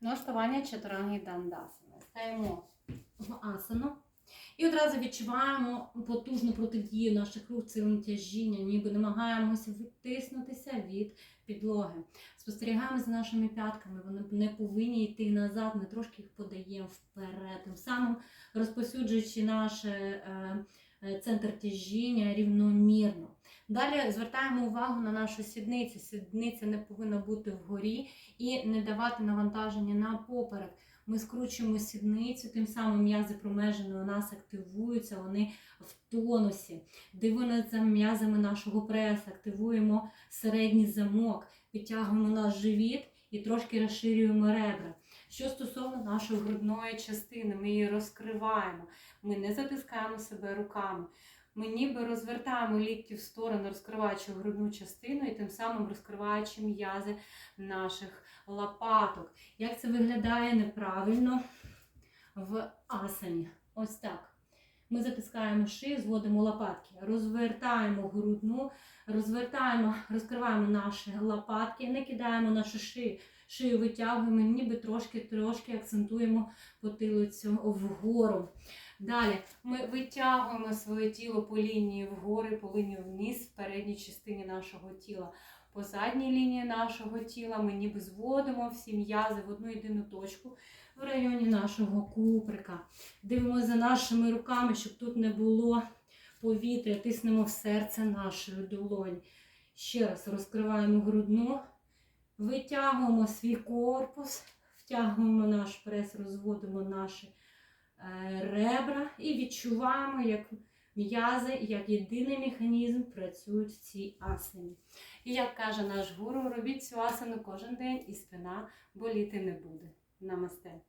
Налаштування чатуранги дандасани. Стаємо в асану. І одразу відчуваємо потужну протидію наших рук силам тяжіння, ніби намагаємося відтиснутися від підлоги. Спостерігаємо за нашими п'ятками, вони не повинні йти назад, ми трошки їх подаємо вперед, тим самим розпосюджуючи наш е, е, центр тяжіння рівномірно. Далі звертаємо увагу на нашу сідницю. Сідниця не повинна бути вгорі і не давати навантаження на поперек. Ми скручуємо сідницю, тим самим м'язи промежини у нас активуються, вони в тонусі. Дивимося за м'язами нашого преса, активуємо середній замок, підтягуємо наш живіт і трошки розширюємо ребра. Що стосовно нашої грудної частини, ми її розкриваємо, ми не затискаємо себе руками. Ми ніби розвертаємо лікті в сторону, розкриваючи грудну частину і тим самим розкриваючи м'язи наших лопаток. Як це виглядає неправильно в асані? Ось так. Ми затискаємо шию, зводимо лопатки, розвертаємо грудну, розвертаємо, розкриваємо наші лопатки, не кидаємо нашу шию. Шию витягуємо, ніби трошки-трошки акцентуємо потилицю вгору. Далі ми витягуємо своє тіло по лінії вгори, по лінії вниз, в передній частині нашого тіла. По задній лінії нашого тіла ми ніби зводимо всі м'язи в одну єдину точку в районі нашого куприка. Дивимося за нашими руками, щоб тут не було повітря, тиснемо в серце нашої долоні. Ще раз розкриваємо грудну, витягуємо свій корпус, втягуємо наш прес, розводимо наші ребра і відчуваємо, як м'язи, як єдиний механізм працюють в цій асані. І як каже наш гуру, робіть цю асану кожен день і спина боліти не буде. Намасте.